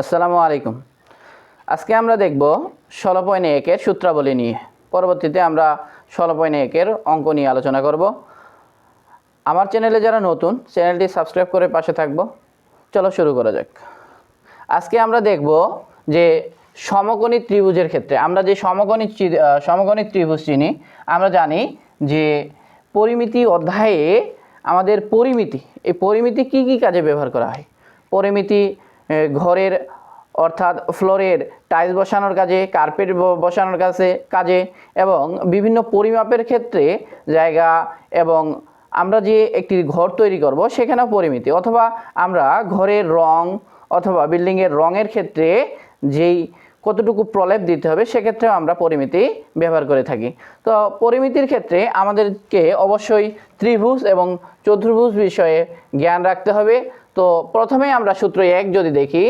আসসালামু আলাইকুম। আজকে আমরা দেখব ষোলো পয়েন্ট একের সূত্রাবলী নিয়ে। পরবর্তীতে আমরা ষোলো পয়েন্ট একের অঙ্ক নিয়ে আলোচনা করব। আমার চ্যানেলে যারা নতুন, চ্যানেলটি সাবস্ক্রাইব করে পাশে থাকব। চলো শুরু করা যাক। আজকে আমরা দেখব যে সমকোণী ত্রিভুজের ক্ষেত্রে, আমরা যে সমকোণী সমকোণী ত্রিভুজ চিনি, আমরা জানি যে পরিমিতি অধ্যায়ে আমাদের পরিমিতি, এই পরিমিতি কি কি কাজে ব্যবহার করা হয়? পরিমিতি ঘরের, অর্থাৎ ফ্লোরের টাইলস বসানোর কাজে, কার্পেট বসানোর কাছে, কাজে এবং বিভিন্ন পরিমাপের ক্ষেত্রে জায়গা এবং আমরা যে একটি ঘর তৈরি করব সেখানেও পরিমিতি। অথবা আমরা ঘরের রং অথবা বিল্ডিংয়ের রঙের ক্ষেত্রে যেই কতটুকু প্রলেপ দিতে হবে সেক্ষেত্রেও আমরা পরিমিতি ব্যবহার করে থাকি। তো পরিমিতির ক্ষেত্রে আমাদেরকে অবশ্যই ত্রিভুজ এবং চতুর্ভুজ বিষয়ে জ্ঞান রাখতে হবে। তো প্রথমে আমরা সূত্র এক যদি দেখি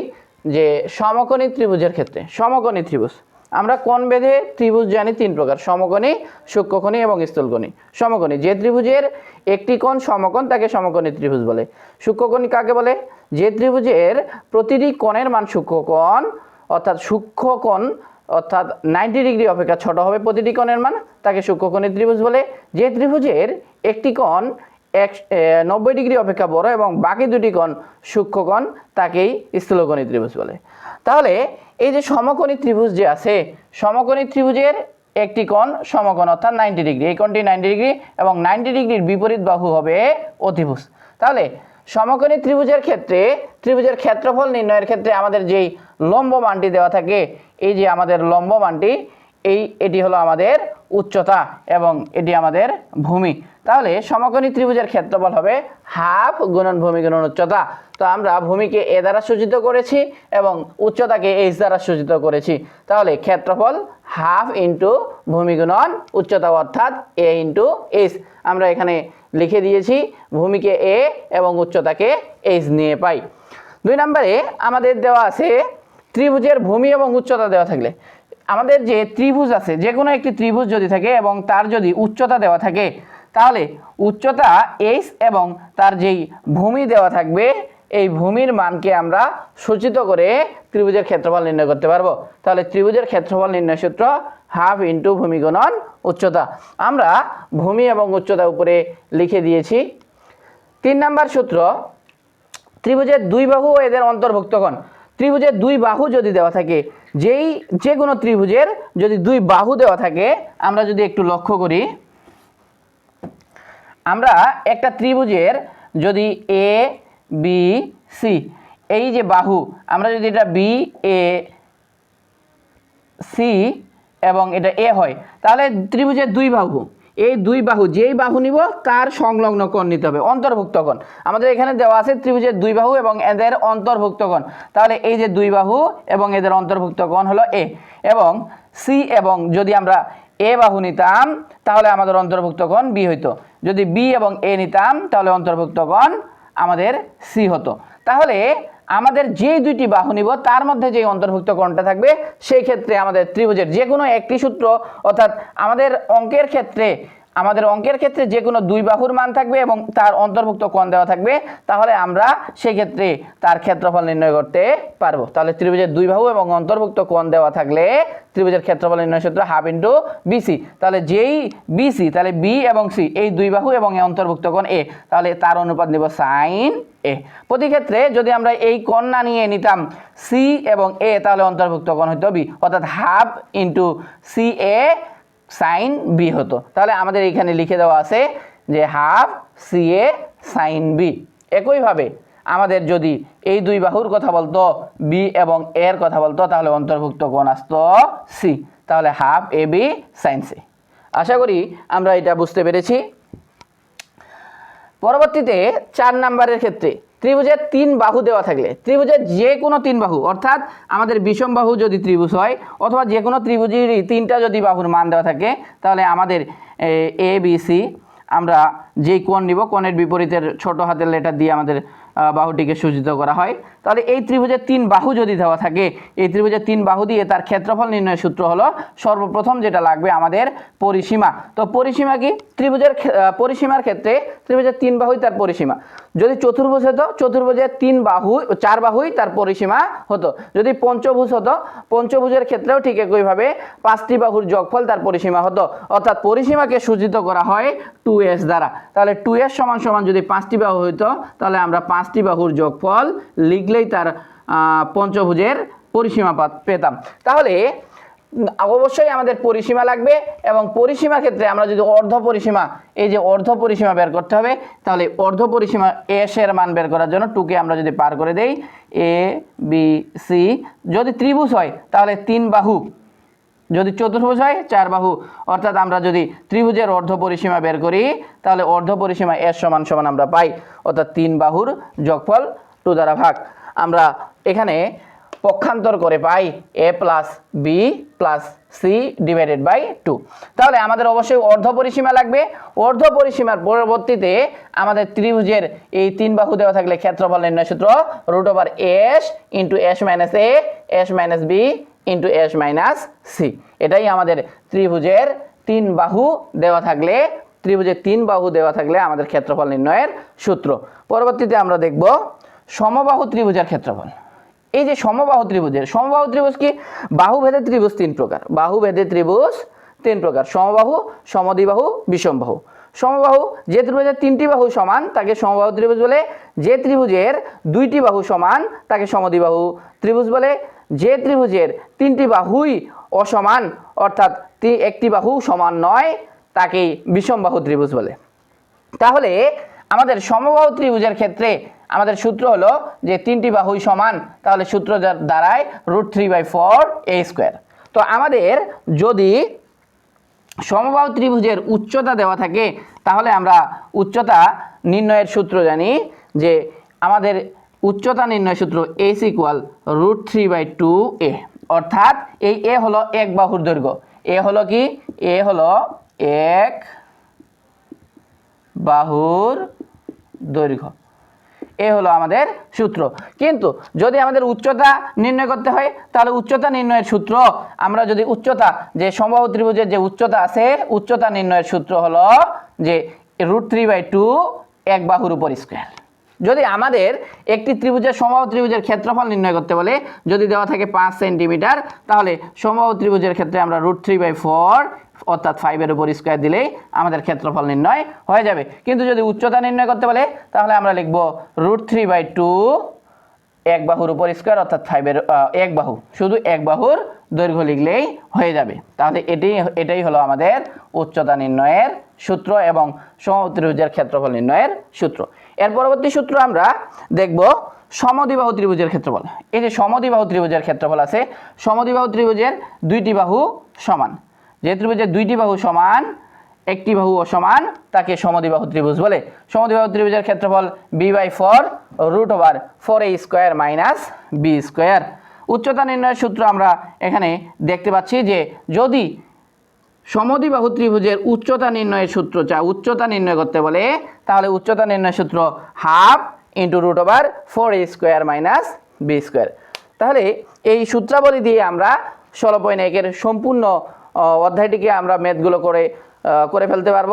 যে সমকোণী ত্রিভুজের ক্ষেত্রে, সমকোণী ত্রিভুজ, আমরা কোণ বেঁধে ত্রিভুজ জানি? তিন প্রকার, সমকোণী, সূক্ষ্মকোণী এবং স্থূলকোণী। সমকোণী, যে ত্রিভুজের একটি কোণ সমকোণ, তাকে সমকোণী ত্রিভুজ বলে। সূক্ষ্মকোণী কাকে বলে? যে ত্রিভুজের প্রতিটি কোণের মান সূক্ষ্মকোণ, অর্থাৎ সূক্ষ্মকোণ, অর্থাৎ নাইনটি ডিগ্রি অপেক্ষা ছোট হবে প্রতিটি কোণের মান, তাকে সূক্ষ্মকোণী ত্রিভুজ বলে। যে ত্রিভুজের একটি কোণ এক নব্বই ডিগ্রি অপেক্ষা বড় এবং বাকি দুটি কোণ সূক্ষ্মকোণ তাকেই স্থূলকোণী ত্রিভুজ বলে। তাহলে এই যে সমকোণী ত্রিভুজ যে আছে, সমকোণী ত্রিভুজের একটি কোণ সমকোণ, অর্থাৎ নাইনটি ডিগ্রি। এই কোণটি নাইনটি ডিগ্রি এবং নাইনটি ডিগ্রির বিপরীত বাহু হবে অতিভুজ। তাহলে সমকোণী ত্রিভুজের ক্ষেত্রে, ত্রিভুজের ক্ষেত্রফল নির্ণয়ের ক্ষেত্রে আমাদের যেই লম্ব মানটি দেওয়া থাকে, এই যে আমাদের লম্ব মানটি এই, এটি হলো আমাদের উচ্চতা এবং এটি আমাদের ভূমি। তাহলে সমকোণী ত্রিভুজের ক্ষেত্রফল হবে হাফ গুণন ভূমি গুণন উচ্চতা। তো আমরা ভূমিকে এ দ্বারা সূচিত করেছি এবং উচ্চতাকে এইচ দ্বারা সূচিত করেছি। তাহলে ক্ষেত্রফল হাফ ইন্টু ভূমি গুণন উচ্চতা অর্থাৎ এ ইন্টু এইচ। আমরা এখানে লিখে দিয়েছি ভূমিকে এ এবং উচ্চতাকে এইচ নিয়ে পাই। দুই নম্বরে আমাদের দেওয়া আছে ত্রিভুজের ভূমি এবং উচ্চতা দেওয়া থাকলে। আমাদের যে ত্রিভুজ আছে যে কোনো একটি ত্রিভুজ যদি থাকে এবং তার যদি উচ্চতা দেওয়া থাকে, তাহলে উচ্চতা এইচ এবং তার যেই ভূমি দেওয়া থাকবে, এই ভূমির মানকে আমরা সূচিত করে ত্রিভুজের ক্ষেত্রফল নির্ণয় করতে পারব। তাহলে ত্রিভুজের ক্ষেত্রফল নির্ণয় সূত্র হাফ ইন্টু ভূমি গুণন উচ্চতা। আমরা ভূমি এবং উচ্চতা উপরে লিখে দিয়েছি। তিন নাম্বার সূত্র, ত্রিভুজের দুই বাহু এদের অন্তর্ভুক্তগণ ত্রিভুজের দুই বাহু যদি দেওয়া থাকে যেই যে কোনো ত্রিভুজের যদি দুই বাহু দেওয়া থাকে, আমরা যদি একটু লক্ষ্য করি, আমরা একটা ত্রিভুজের যদি এ বি সি এই যে বাহু, আমরা যদি এটা বি এ সি এবং এটা এ হয়, তাহলে ত্রিভুজের দুই বাহু এই দুই বাহু, যেই বাহু নিব, তার সংলগ্ন কোণ নিতে হবে, অন্তর্ভুক্ত কোণ। আমাদের এখানে দেওয়া আছে ত্রিভুজের দুই বাহু এবং এদের অন্তর্ভুক্ত কোণ। তাহলে এই যে দুই বাহু এবং এদের অন্তর্ভুক্ত কোণ হলো এ এবং সি এবং যদি আমরা এ বাহু নিতাম, তাহলে আমাদের অন্তর্ভুক্ত কোণ বি হইতো। যদি বি এবং এ নিতাম, তাহলে অন্তর্ভুক্ত কোণ আমাদের সি হতো। তাহলে আমাদের যে দুইটি বাহু নিব, তার মধ্যে যে অন্তর্ভুক্ত কোণটা থাকবে, সেই ক্ষেত্রে আমাদের ত্রিভুজের যে কোনো একটি সূত্র, অর্থাৎ আমাদের অঙ্কের ক্ষেত্রে, আমাদের অঙ্কের ক্ষেত্রে যে কোনো দুই বাহুর মান থাকবে এবং তার অন্তর্ভুক্ত কোণ দেওয়া থাকবে, তাহলে আমরা সেই ক্ষেত্রে তার ক্ষেত্রফল নির্ণয় করতে পারব। তাহলে ত্রিভুজের দুই বাহু এবং অন্তর্ভুক্ত কোণ দেওয়া থাকলে ত্রিভুজের ক্ষেত্রফল নির্ণয় সূত্র হাফ ইন্টু বিসি। তাহলে যেই বিসি, তাহলে বি এবং সি, এই দুই বাহু এবং অন্তর্ভুক্ত কোণ এ, তাহলে তার অনুপাত নিব সাইন এ। প্রতি ক্ষেত্রে যদি আমরা এই না নিয়ে নিতাম সি এবং এ তাহলে অন্তর্ভুক্ত কোণ হতো বি অর্থাৎ half into C A sine B হতো। তাহলে আমাদের এখানে লিখে দেওয়া আছে যে half C A sine B একইভাবে আমাদের যদি এই দুই বাহুর কথা বলতো বি এবং এর কথা বলতো, তাহলে অন্তর্ভুক্ত কোণ আসতো সি তাহলে half A B sine C আশা করি আমরা এটা বুঝতে পেরেছি। পরবর্তীতে চার নাম্বারের ক্ষেত্রে ত্রিভুজের তিন বাহু দেওয়া থাকলে ত্রিভুজের যে কোনো তিন বাহু, অর্থাৎ আমাদের বিষম বাহু যদি ত্রিভুজ হয়, অথবা যে কোনো ত্রিভুজেরই তিনটা যদি বাহুর মান দেওয়া থাকে, তাহলে আমাদের, এ বি সি আমরা যেই কোণ নিব, কোণের বিপরীতের ছোট হাতের লেটার দিয়ে আমাদের বাহুটিকে সূচিত করা হয়। তাহলে এই ত্রিভুজের তিন বাহু যদি দেওয়া থাকে, এই ত্রিভুজের তিন বাহু দিয়ে তার ক্ষেত্রফল নির্ণয়ের সূত্র হলো সর্বপ্রথম যেটা লাগবে আমাদের পরিসীমা। তো পরিসীমা কি? ত্রিভুজের পরিসীমার ক্ষেত্রে ত্রিভুজের তিন বাহুই তার পরিসীমা। যদি চতুর্ভুজ হতো, চতুর্ভুজের তিন বাহু, চার বাহুই তার পরিসীমা হতো। যদি পঞ্চভুজ হতো, পঞ্চভুজের ক্ষেত্রেও ঠিক একইভাবে পাঁচটি বাহুর যোগফল তার পরিসীমা হতো। অর্থাৎ পরিসীমাকে সূচিত করা হয় টু এস দ্বারা। তাহলে টু এস সমান সমান যদি পাঁচটি বাহু হইতো, তাহলে আমরা পাঁচটি বাহুর যোগফল লিখলেই তার পঞ্চভুজের পরিসীমা পেতাম। তাহলে অবশ্যই আমাদের পরিসীমা লাগবে এবং পরিসীমার ক্ষেত্রে আমরা যদি অর্ধ পরিসীমা, এই যে অর্ধ পরিসীমা বের করতে হবে, তাহলে অর্ধ পরিসীমা এস এর মান বের করার জন্য টুকে আমরা যদি পার করে দেই, এ, বি, সি, যদি ত্রিভুজ হয়, তাহলে তিন বাহু। যদি চতুর্ভুজ হয়, চার বাহু। অর্থাৎ আমরা যদি ত্রিভুজের অর্ধ পরিসীমা বের করি, তাহলে অর্ধ পরিসীমা এস সমান সমান আমরা পাই। অর্থাৎ তিন বাহুর যোগফল টু দ্বারা ভাগ। আমরা এখানে পক্ষান্তর করে পাই A plus B plus C divided by two তাহলে আমাদের অবশ্যই অর্ধ পরিসীমা লাগবে। অর্ধ পরিসীমার পরবর্তীতে আমাদের ত্রিভুজের এই তিন বাহু দেওয়া থাকলে ক্ষেত্রফল নির্ণয় সূত্র root over S into S minus A S minus B into S minus C এটাই আমাদের ত্রিভুজের তিন বাহু দেওয়া থাকলে, ত্রিভুজের তিন বাহু দেওয়া থাকলে আমাদের ক্ষেত্রফল নির্ণয়ের সূত্র। পরবর্তীতে আমরা দেখব সমবাহু ত্রিভুজের ক্ষেত্রফল। এই যে সমবাহু ত্রিভুজের, সমবাহু ত্রিভুজ কি? বাহু ভেদে ত্রিভুজ তিন প্রকার। বাহু ভেদে ত্রিভুজ তিন প্রকার। সমবাহু, সমদ্বিবাহু, বিষমবাহু। সমবাহু যে ত্রিভুজের তিনটি বাহু সমান, তাকে সমবাহু ত্রিভুজ বলে। যে ত্রিভুজের দুইটি বাহু সমান, তাকে সমদ্বিবাহু ত্রিভুজ বলে। যে ত্রিভুজের তিনটি বাহুই অসমান, অর্থাৎ একটি বাহু সমান নয়, তাকেই বিষমবাহু ত্রিভুজ বলে। তাহলে আমাদের সমবাহু ত্রিভুজের ক্ষেত্রে আমাদের সূত্র হলো যে তিনটি বাহুই সমান, তাহলে সূত্র যা- দাঁড়ায় root three by four A square. তো আমাদের যদি সমবাহু ত্রিভুজের উচ্চতা দেওয়া থাকে, তাহলে আমরা উচ্চতা নির্ণয়ের সূত্র জানি যে আমাদের উচ্চতা নির্ণয় সূত্র S equal root three by two A অর্থাৎ এই এ হলো এক বাহুর দৈর্ঘ্য। এ হলো কি? এ হলো এক বাহুর দৈর্ঘ্য। এ হলো আমাদের সূত্র। কিন্তু যদি আমাদের উচ্চতা নির্ণয় করতে হয়, তাহলে উচ্চতা নির্ণয়ের সূত্র, আমরা যদি উচ্চতা, যে সমবাহু ত্রিভুজের যে উচ্চতা আছে, উচ্চতা নির্ণয়ের সূত্র হলো যে রুট থ্রি বাই টু এক বাহুর উপর স্কোয়ার যদি আমাদের একটি ত্রিভুজের সমবাহু ত্রিভুজের ক্ষেত্রফল নির্ণয় করতে বলে, যদি দেওয়া থাকে পাঁচ সেন্টিমিটার, তাহলে সমবাহু ত্রিভুজের ক্ষেত্রে আমরা রুট থ্রি বাই ফোর, অর্থাৎ ফাইভের উপর স্কোয়ার দিলেই আমাদের ক্ষেত্রফল নির্ণয় হয়ে যাবে। কিন্তু যদি উচ্চতা নির্ণয় করতে বলে, তাহলে আমরা লিখব রুট থ্রি বাই টু এক বাহুর উপর স্কোয়ার অর্থাৎ ফাইভের এক বাহু। শুধু এক বাহুর দৈর্ঘ্য লিখলেই হয়ে যাবে। তাহলে এটি, এটাই হলো আমাদের উচ্চতা নির্ণয়ের সূত্র এবং সমবাহু ত্রিভুজের ক্ষেত্রফল নির্ণয়ের সূত্র। এর পরবর্তী সূত্র আমরা দেখব সমদ্বিবাহু ত্রিভুজের ক্ষেত্রফল। এই যে সমদ্বিবাহু ত্রিভুজের ক্ষেত্রফল আছে, সমদ্বিবাহু ত্রিভুজের দুইটি বাহু সমান। যে ত্রিভুজের দুইটি বাহু সমান, একটি বাহু অসমান, তাকে সমদ্বিবাহু ত্রিভুজ বলে। সমদ্বিবাহু ত্রিভুজের ক্ষেত্রফল B by four root over four A square minus B square উচ্চতা নির্ণয়ের সূত্র আমরা এখানে দেখতে পাচ্ছি যে যদি সমদ্বিবাহু ত্রিভুজের উচ্চতা নির্ণয়ের সূত্র চা উচ্চতা নির্ণয় করতে বলে, তাহলে উচ্চতা নির্ণয় সূত্র half into root over four A square minus B square তাহলে এই সূত্রাবলী দিয়ে আমরা ষোলো পয়েন্ট একের সম্পূর্ণ অধ্যায়টিকে আমরা ম্যাথগুলো করে করে ফেলতে পারব।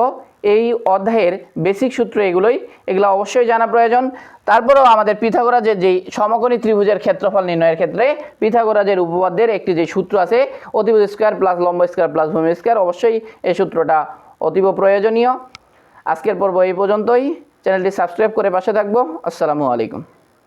এই অধ্যায়ের বেসিক সূত্র এগুলোই। এগুলো অবশ্যই জানা প্রয়োজন। তারপরেও আমাদের পিথাগোরাজের যেই সমকোণী ত্রিভুজের ক্ষেত্রফল নির্ণয়ের ক্ষেত্রে পিথাগোরাজের উপপাদ্যের একটি যে সূত্র আছে অতিভুজ স্কোয়ার প্লাস লম্ব স্কোয়ার প্লাস ভূমি স্কোয়ার অবশ্যই এই সূত্রটা অতীব প্রয়োজনীয়। আজকের পর্ব এই পর্যন্তই। চ্যানেলটি সাবস্ক্রাইব করে পাশে থাকব। আসসালামু আলাইকুম।